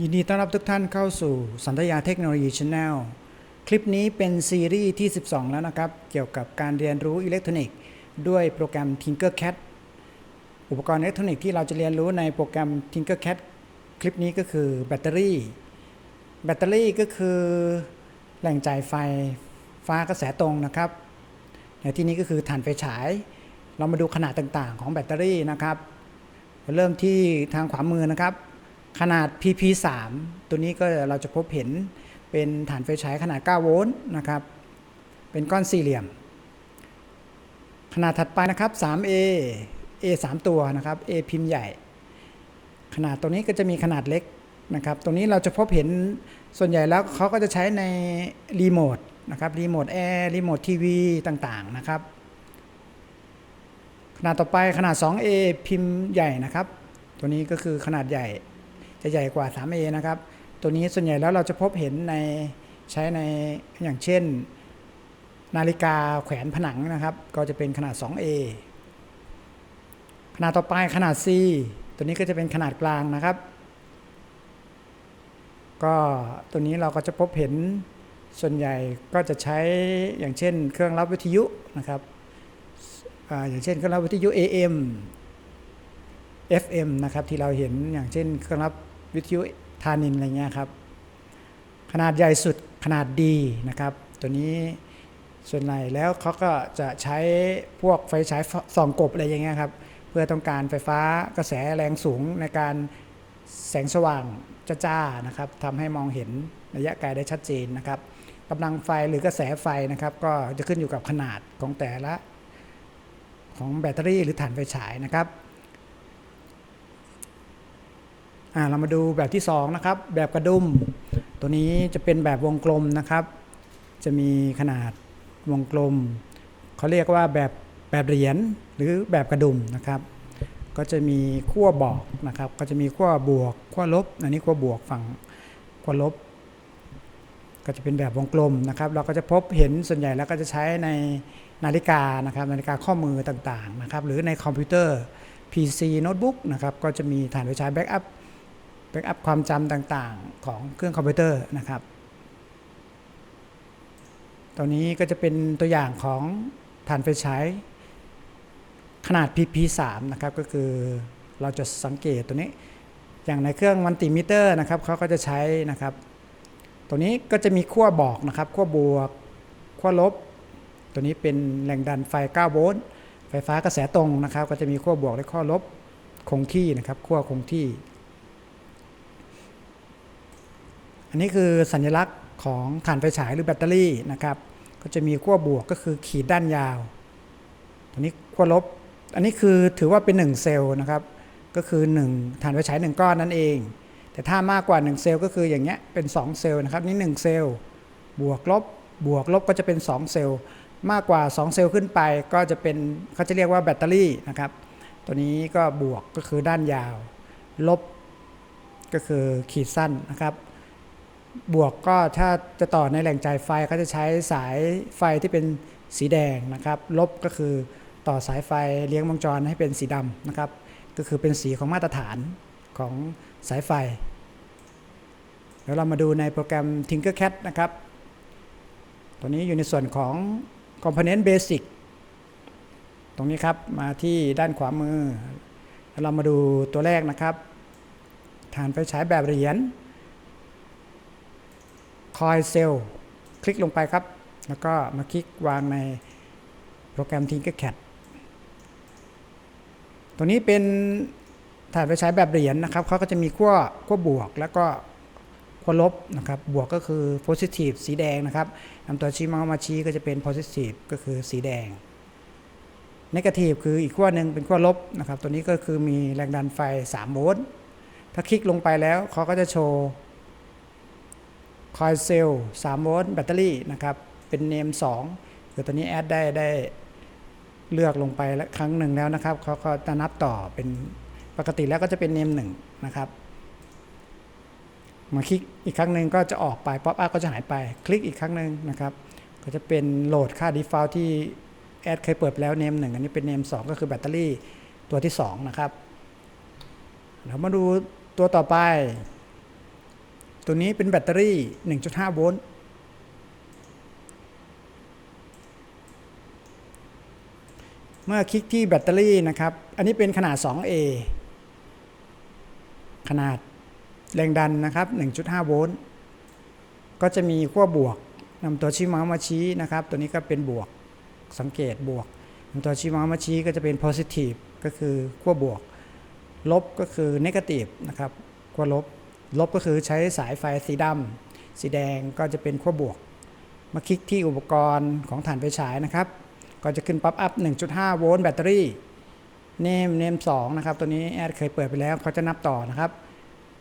ยินดีต้อนรับทุกท่านเข้าสู่สันทยาเทคโนโลยีช n แนลคลิปนี้เป็นซีรีส์ที่ 12 แล้วนะครับ เกี่ยวกับการเรียนรู้อิเล็กทรอนิกส์ด้วยโปรแกรม Tinkercad อุปกรณ์อิเล็กทรอนิกส์ที่เราจะเรียนรู้ในโปรแกรม Tinkercad คลิปนี้ก็คือแบตเตอรี่ แบตเตอรี่ก็คือแหล่งจ่ายไฟฟ้ากระแสตรงนะครับ ในที่นี้ก็คือถ่านไฟฉาย เรามาดูขนาดต่างๆ ของแบตเตอรี่นะครับ เริ่มที่ทางขวามือนะครับ ขนาด PP3 ตัวนี้ก็เราจะพบเห็นเป็นฐานไฟฉายขนาด 9 โวลต์นะครับ เป็นก้อนสี่เหลี่ยม ขนาดถัดไปนะครับ 3A A 3 ตัวนะครับ A พิมพ์ใหญ่ ขนาดตัวนี้ก็จะมีขนาดเล็กนะครับตรงนี้เราจะพบเห็นส่วนใหญ่แล้วเขาก็จะใช้ในรีโมทนะครับ รีโมทแอร์ รีโมททีวีต่างๆนะครับ ขนาดต่อไปขนาด 2A พิมพ์ใหญ่นะครับ ตัวนี้ก็คือขนาดใหญ่ จะใหญ่กว่า 3A นะครับ ตัวนี้ส่วนใหญ่แล้วเราจะพบเห็นในใช้ในอย่างเช่น นาฬิกาแขวนผนังนะครับ ก็จะเป็นขนาด 2A ขนาดต่อไปขนาด C ตัวนี้ก็จะเป็นขนาดกลางนะครับ ก็ตัวนี้เราก็จะพบเห็นส่วนใหญ่ก็จะใช้อย่างเช่น เครื่องรับวิทยุนะครับออย่างเช่นเครื่องรับวิทยุ AM FM นะครับที่เราเห็นอย่างเช่นเครื่องรับ วิทยุทานินอะไรเงี้ยครับ ขนาดใหญ่สุดขนาดดีนะครับ ตัวนี้ส่วนใหญ่แล้วเขาก็จะใช้พวกไฟฉายส่องกบอะไรอย่างเงี้ยครับ เพื่อต้องการไฟฟ้ากระแสแรงสูงในการแสงสว่างจ้าๆนะครับทำให้มองเห็นระยะไกลได้ชัดเจนนะครับกำลังไฟหรือกระแสไฟนะครับ ก็จะขึ้นอยู่กับขนาดของแต่ละ ของแบตเตอรี่หรือฐานไฟฉายนะครับ อ่า เรามาดูแบบที่2นะครับแบบกระดุม ตัวนี้จะเป็นแบบวงกลมนะครับ จะมีขนาดวงกลมเขาเรียกว่าแบบแบบเหรียญหรือแบบกระดุมนะครับ ก็จะมีขั้วบอกนะครับ ก็จะมีขั้วบวกขั้วลบ อันนี้ขั้วบวกฝั่งขั้วลบ ก็จะเป็นแบบวงกลมนะครับ เราก็จะพบเห็นส่วนใหญ่แล้วก็จะใช้ในนาฬิกานะครับนาฬิกาข้อมือต่างๆนะครับ หรือในคอมพิวเตอร์ PC โน้ตบุ๊กนะครับก็จะมีฐานไฟฉายแบ็กอัพ แบ็กอัพความจำต่างๆของเครื่องคอมพิวเตอร์นะครับตัวนี้ก็จะเป็นตัวอย่างของฐานไฟฉายขนาด PP3 นะครับ ก็คือเราจะสังเกตตัวนี้ อย่างในเครื่องมัลติมิเตอร์นะครับเขาก็จะใช้นะครับ ตัวนี้ก็จะมีขั้วบอกนะครับขั้วบวกขั้วลบ ตัวนี้เป็นแรงดันไฟ 9 โวลต์ไฟฟ้ากระแสตรงนะครับ ก็จะมีขั้วบวกและขั้วลบคงที่นะครับขั้วคงที่ อันนี้คือสัญลักษณ์ของฐานไฟฉายหรือแบตเตอรี่นะครับ ก็จะมีขั้วบวกก็คือขีดด้านยาว ตัวนี้ขั้วลบ อันนี้คือถือว่าเป็น 1 เซลล์นะครับ ก็คือ 1 ฐานไฟฉาย 1 ก้อนนั่นเอง แต่ถ้ามากกว่า 1 เซลล์ก็คืออย่างเงี้ยเป็น 2 เซลล์นะครับนี่1เซลล์บวกลบบวกลบก็จะเป็น 2 เซลล์ มากกว่า 2 เซลล์ขึ้นไป ก็จะเป็นเขาจะเรียกว่าแบตเตอรี่นะครับ ตัวนี้ก็บวกก็คือด้านยาว ลบก็คือขีดสั้นนะครับ บวกก็ถ้าจะต่อในแหล่งจ่ายไฟก็จะใช้สายไฟที่เป็นสีแดงนะครับ ลบก็คือต่อสายไฟเลี้ยงวงจรให้เป็นสีดำนะครับ ก็คือเป็นสีของมาตรฐานของสายไฟ เดี๋ยวเรามาดูในโปรแกรม Tinkercad นะครับ ตัวนี้อยู่ในส่วนของ Component Basic ตรงนี้ครับมาที่ด้านขวามือแล้วเรามาดูตัวแรกนะครับ ฐานไฟฉายแบบเหรียญ คอยเซลคลิกลงไปครับ แล้วก็มาคลิกวางในโปรแกรม Tinkercad ตัวนี้เป็นฐานไฟฉายแบบเหรียญนนะครับเขาก็จะมีขั้วขั้วบวกแล้วก็ขั้วลบนะครับ บวกก็คือ positive สีแดงนะครับนำตัวชี้เมาส์มาชี้ก็จะเป็น positive ก็คือสีแดง negative คืออีกขั้วหนึ่งเป็นขั้วลบนะครับ ตัวนี้ก็คือมีแรงดันไฟ 3 โวลต์ ถ้าคลิกลงไปแล้วเขาก็จะโชว์ คอยเซลล์3โวลต์แบตเตอรี่นะครับ เป็นเนม2คือตอนนี้แอดได้ได้เลือกลงไปแล้วครั้งหนึ่งแล้วนะครับเขาก็จะนับต่อเป็นปกติแล้วก็จะเป็นเนม1นะครับมาคลิกอีกครั้งหนึ่งก็จะออกไปป๊อปอัพก็จะหายไปคลิกอีกครั้งหนึ่งนะครับก็จะเป็นโหลดค่า default ที่แอดเคยเปิดแล้วเนม1อันนี้เป็นเนม2ก็คือแบตเตอรี่ตัวที่ 2 นะครับเรามาดูตัวต่อไป ตัวนี้เป็นแบตเตอรี่ 1.5 โวลต์ เมื่อคลิกที่แบตเตอรี่นะครับ อันนี้เป็นขนาด 2A ขนาดแรงดันนะครับ 1.5 โวลต์ ก็จะมีขั้วบวกนำตัวชี้เมาส์มาชี้นะครับ ตัวนี้ก็เป็นบวก สังเกตบวกนำตัวชี้เมาส์มาชี้ก็จะเป็น positive ก็คือขั้วบวก ลบก็คือ negative นะครับขั้วลบ ลบก็คือใช้สายไฟสีดำสีแดงก็จะเป็นขั้วบวก มาคลิกที่อุปกรณ์ของฐานไฟฉายนะครับ ก็จะขึ้นป๊อปอัพ 1.5 โวลต์แบตเตอรี่เนมเนม2นะครับ ตัวนี้แอดเคยเปิดไปแล้วเขาจะนับต่อนะครับ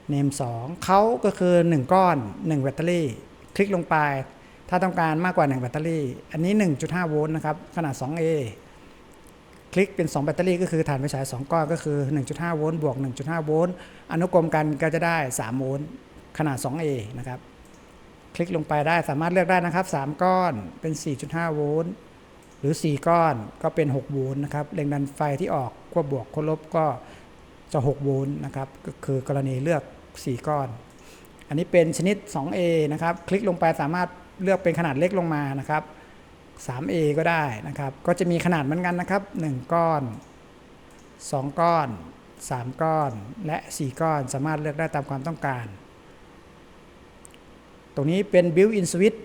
เนม2เขาก็คือ 1 ก้อน 1 แบตเตอรี่ คลิกลงไป ถ้าต้องการมากกว่า 1 แบตเตอรี่ อันนี้ 1.5 โวลต์นะครับ ขนาด 2A คลิกเป็น 2 แบตเตอรี่ก็คือฐานไฟฉาย 2 ก้อนก็คือ 1.5 โวลต์บวก 1.5 โวลต์อนุกรมกันก็จะได้ 3 โวลต์ขนาด 2A นะครับ คลิกลงไปได้สามารถเลือกได้นะครับ 3 ก้อนเป็น 4.5 โวลต์หรือ 4 ก้อนก็เป็น 6 โวลต์นะครับแรงดันไฟที่ออกขั้วบวกขั้วลบก็จะ 6 โวลต์นะครับก็คือกรณีเลือก 4 ก้อน อันนี้เป็นชนิด 2A นะครับ คลิกลงไปสามารถเลือกเป็นขนาดเล็กลงมานะครับ 3A ก็ได้นะครับ ก็จะมีขนาดเหมือนกันนะครับ 1 ก้อน 2 ก้อน 3 ก้อน และ 4 ก้อนสามารถเลือกได้ตามความต้องการ ตรงนี้เป็น built-in switch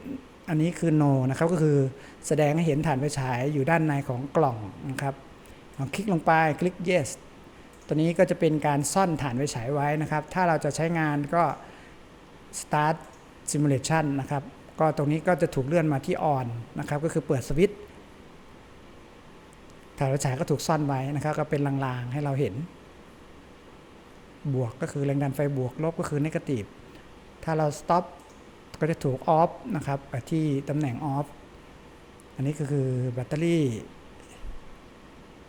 อันนี้คือ no นะครับ ก็คือแสดงให้เห็นฐานไฟฉายอยู่ด้านในของกล่องนะครับลองคลิกลงไปคลิก yes ตัวนี้ก็จะเป็นการซ่อนฐานไฟฉายไว้นะครับ ถ้าเราจะใช้งานก็ start simulation นะครับ ก็ตรงนี้ก็จะถูกเลื่อนมาที่ on นนะครับ ก็คือเปิดสวิตช์ฐานไฟฉายก็ถูกซ่อนไว้นะครับ ก็เป็นลางๆให้เราเห็น บวกก็คือแรงดันไฟบวกลบก็คือ negative ถ้าเรา stop ก็จะถูก off นะครับที่ตำแหน่ง off อันนี้ก็คือแบตเตอรี่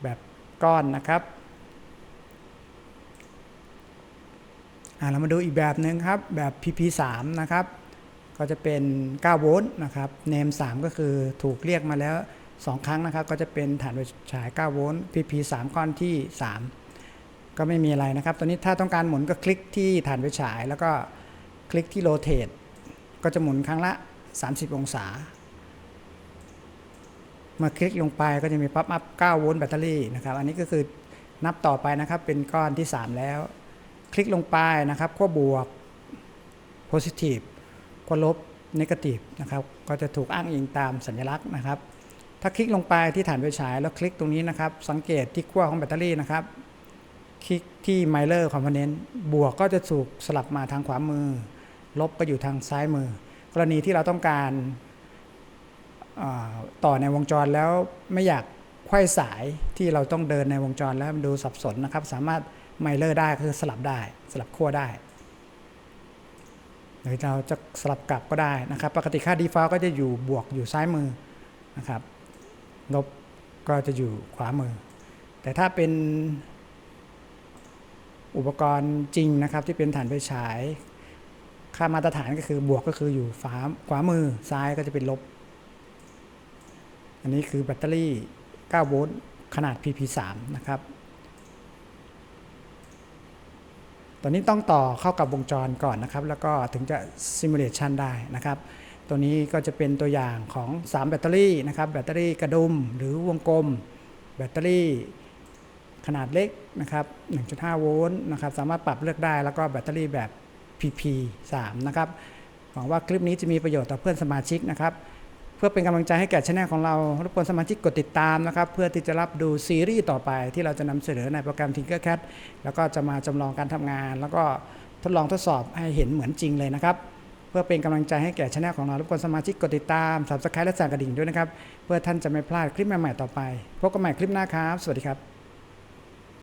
แบบก้อนนะครับอ่าเรามาดูอีกแบบหนึ่งครับ แบบ PP3 นะครับ ก็จะเป็น 9 โวลต์นะครับเนม 3 ก็คือถูกเรียกมาแล้ว 2 ครั้งนะครับ ก็จะเป็นฐานไฟฉาย 9 โวลต์ PP3 ก้อนที่ 3 ก็ไม่มีอะไรนะครับ ตัวนี้ถ้าต้องการหมุนก็คลิกที่ฐานไฟฉาย แล้วก็คลิกที่โรเตทก็จะหมุนครั้งละ 30 องศา เมื่อคลิกลงไปก็จะมีป๊อปอัพ 9 โวลต์แบตเตอรี่นะครับ อันนี้ก็คือนับต่อไปนะครับเป็นก้อนที่ 3 แล้ว คลิกลงไปนะครับขั้วบวก positive ขั้วลบ negative นะครับ ก็จะถูกอ้างอิงตามสัญลักษณ์นะครับ ถ้าคลิกลงไปที่ฐานไฟฉายแล้วคลิกตรงนี้นะครับ สังเกตที่ขั้วของแบตเตอรี่นะครับ คลิกที่ Miler Component บวกก็จะถูกสลับมาทางขวามือ ลบก็อยู่ทางซ้ายมือ กรณีที่เราต้องการต่อในวงจรแล้วไม่อยากไขว้สายที่เราต้องเดินในวงจรแล้วมันดูสับสนนะครับ สามารถไมเลอร์ได้คือสลับได้ สลับขั้วได้ หรือเราจะสลับกลับก็ได้นะครับ ปกติค่า default ก็จะอยู่บวกอยู่ซ้ายมือนะครับ ลบก็จะอยู่ขวามือ แต่ถ้าเป็นอุปกรณ์จริงนะครับ ที่เป็นฐานไฟฉาย ค่ามาตรฐานก็คือบวกก็คืออยู่ฝาขวามือซ้ายก็จะเป็นลบ อันนี้คือแบตเตอรี่ 9 โวลต์ขนาด PP3 นะครับ ตอนนี้ต้องต่อเข้ากับวงจรก่อนนะครับ แล้วก็ถึงจะซิมูเลชันได้นะครับ ตัวนี้ก็จะเป็นตัวอย่างของ 3 แบตเตอรี่นะครับ แบตเตอรี่กระดุมหรือวงกลม แบตเตอรี่ขนาดเล็กนะครับ 1.5 โวลต์นะครับ สามารถปรับเลือกได้ แล้วก็แบตเตอรี่แบบ PP3 นะครับ หวังว่าคลิปนี้จะมีประโยชน์ต่อเพื่อนสมาชิกนะครับ เพื่อเป็นกำลังใจให้แก่ช anel ของเรารบกวนสมาชิกกดติดตามนะครับเพื่อที่จะรับดูซีรีส์ต่อไปที่เราจะนำเสนอในโปรแกรม Tinkercad แล้วก็จะมาจำลองการทำงาน แล้วก็ทดลองทดสอบให้เห็นเหมือนจริงเลยนะครับ เพื่อเป็นกำลังใจให้แก่ช anel ของเรารบกวนสมาชิกกดติดตาม subscribe และสั่นกระดิ่งด้วยนะครับ เพื่อท่านจะไม่พลาดคลิปใหม่ๆต่อไปพบกันใหม่คลิปหน้าครับ สวัสดีครับ